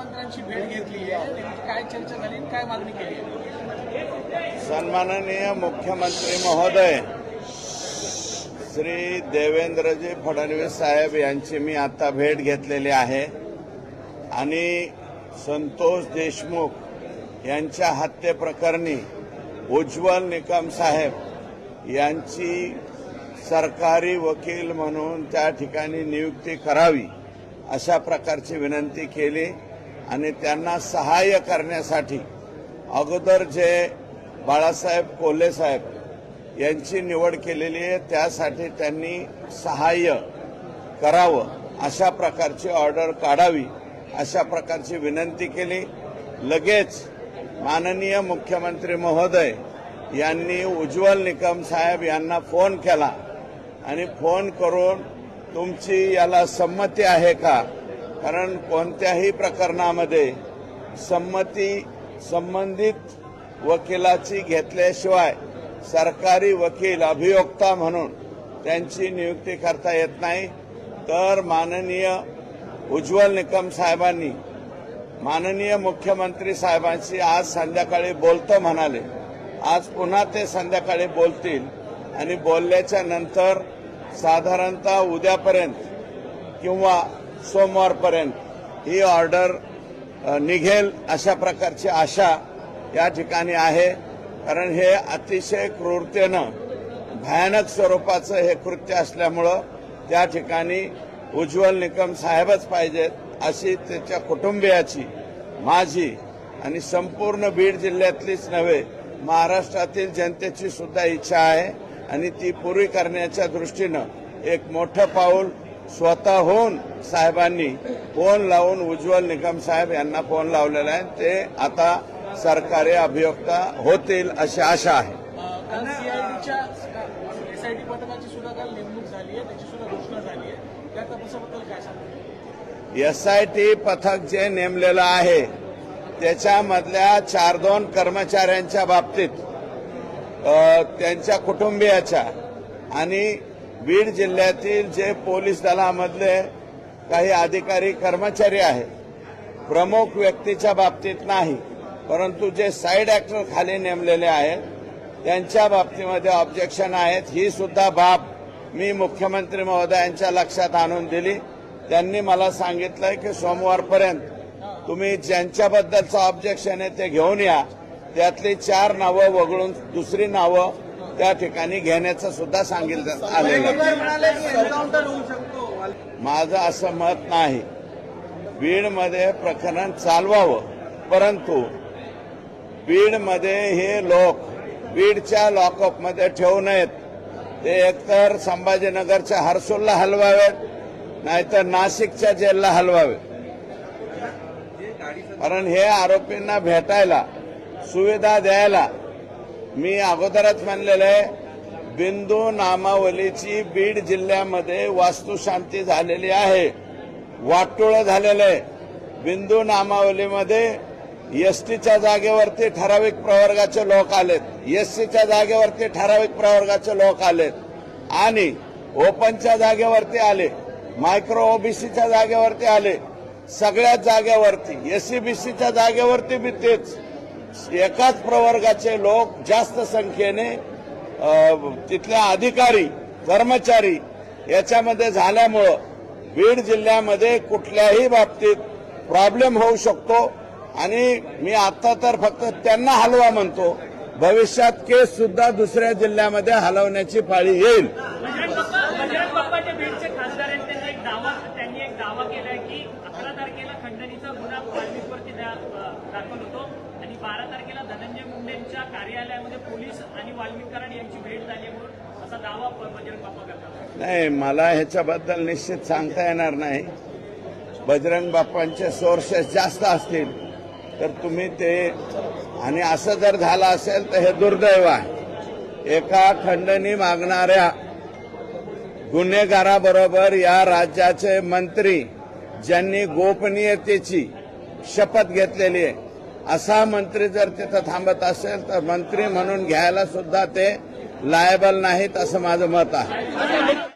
मुख्यमंत्र्यांची भेट घेतली आहे. नेमकी काय चर्चा झाली काय मागणी केली आहे? सन्माननीय मुख्यमंत्री महोदय श्री देवेंद्रजी फडणवीस साहेब यांची मी आता भेट घेतलेली आहे. आणि संतोष देशमुख यांच्या हत्येप्रकरणी उज्ज्वल निकम साहेब यांची सरकारी वकील म्हणून त्या ठिकाणी नियुक्ती करावी अशा प्रकारची विनंती केली. आणि त्यांना सहाय्य करण्यासाठी अगोदर जे बाळासाहेब कोल्हे साहेब यांची निवड केलेली आहे त्यासाठी त्यांनी सहाय्य करावं अशा प्रकारची ऑर्डर काढावी अशा प्रकारची विनंती केली. लगेच माननीय मुख्यमंत्री महोदय यांनी उज्ज्वल निकम साहेब यांना फोन केला आणि फोन करून तुमची याला संमती आहे का? कारण कोणत्याही प्रकरणामध्ये संमती संबंधित वकिलाची घेतल्याशिवाय सरकारी वकील अभियोक्ता म्हणून त्यांची नियुक्ती करता येत नाही. तर माननीय उज्ज्वल निकम साहेबांनी माननीय मुख्यमंत्री साहेबांशी आज संध्याकाळी बोलतो म्हणाले. आज पुन्हा ते संध्याकाळी बोलतील आणि बोलल्याच्या नंतर साधारणतः उद्यापर्यंत किंवा सोमवारपर्यंत ही ऑर्डर निघेल अशा प्रकारची आशा या ठिकाणी आहे. कारण हे अतिशय क्रूरतेनं भयानक स्वरूपाचं हे कृत्य असल्यामुळं त्या ठिकाणी उज्ज्वल निकम साहेबच पाहिजेत अशी त्याच्या कुटुंबियाची माझी आणि संपूर्ण बीड जिल्ह्यातलीच नव्हे महाराष्ट्रातील जनतेची सुद्धा इच्छा आहे. आणि ती पूर्वी करण्याच्या दृष्टीनं एक मोठं पाऊल स्वतःहून साहेबांनी फोन लावून उज्ज्वल निकम साहेब यांना फोन लावलेला आहे. ते आता सरकारी अभियोक्ता होतील अशी आशा आहे. एसआयटी पथक जे नेमलेलं आहे त्याच्यामधल्या चार दोन कर्मचाऱ्यांच्या बाबतीत त्यांच्या कुटुंबियाच्या आणि बीड जिल्ह्यातील जे पोलीस दलामधले काही अधिकारी कर्मचारी आहेत प्रमुख व्यक्तीच्या बाबतीत नाही परंतु जे साईड ऍक्टर खाली नेमलेले आहेत त्यांच्या बाबतीमध्ये ऑब्जेक्शन आहेत. ही सुद्धा बाब मी मुख्यमंत्री महोदयांच्या लक्षात आणून दिली. त्यांनी मला सांगितलंय की सोमवारपर्यंत तुम्ही ज्यांच्याबद्दलचं ऑब्जेक्शन आहे ते घेऊन या. त्यातली चार नावं वगळून दुसरी नावं त्या ठिकाणी घेण्याचं सुद्धा सांगितलं आलेलं माझं असं मत नाही. बीडमध्ये प्रकरण चालवावं. परंतु बीडमध्ये हे लोक बीडच्या लॉकअपमध्ये ठेवू नयेत. ते एकतर संभाजीनगरच्या हर्सूलला हलवावेत नाहीतर नाशिकच्या जेलला हलवावे कारण हे आरोपींना भेटायला सुविधा द्यायला मी अगोदरच म्हणलेलं आहे बिंदू नामावलीची बीड जिल्ह्यामध्ये वास्तुशांती झालेली आहे. वाटोळं झालेलं आहे. बिंदू नामावलीमध्ये एसटीच्या जागेवरती ठराविक प्रवर्गाचे लोक आलेत. एसटीच्या जागेवरती ठराविक प्रवर्गाचे लोक आलेत. आणि ओपनच्या जागेवरती आले मायक्रो ओबीसीच्या जागेवरती आले. सगळ्याच जागेवरती एससीबीसीच्या जागेवरती बी तेच. एकाच प्रवर्गाचे लोक जास्त संख्येने तिथल्या अधिकारी कर्मचारी याच्यामध्ये झाल्यामुळं बीड जिल्ह्यामध्ये कुठल्याही बाबतीत प्रॉब्लेम होऊ शकतो. आणि मी आता तर फक्त त्यांना हलवा म्हणतो. भविष्यात केस सुद्धा दुसऱ्या जिल्ह्यामध्ये हलवण्याची पाळी येईल. की अकरा तारखेला खंडणीचा गुन्हा दाखल होतो. आणि बारा तारखेला धनंजय मुंडेंच्या कार्यालयामध्ये पोलीस आणि वाल्मिक कराड यांची भेट झाली म्हणून असा दावा बजरंग बाप्पा करतात. नाही मला ह्याच्याबद्दल निश्चित सांगता येणार नाही. बजरंग बाप्पांचे सोर्सेस जास्त असतील तर तुम्ही ते आणि असं जर झालं असेल तर हे दुर्दैव आहे. एका खंडणी मागणाऱ्या गुन्हेगाराबरोबर या राज्याचे मंत्री ज्यांनी गोपनीयतेची शपथ घेतलेली आहे असा मंत्री जर तिथं थांबत असेल तर मंत्री म्हणून घ्यायला सुद्धा ते लायबल नाहीत असं माझं मत आहे.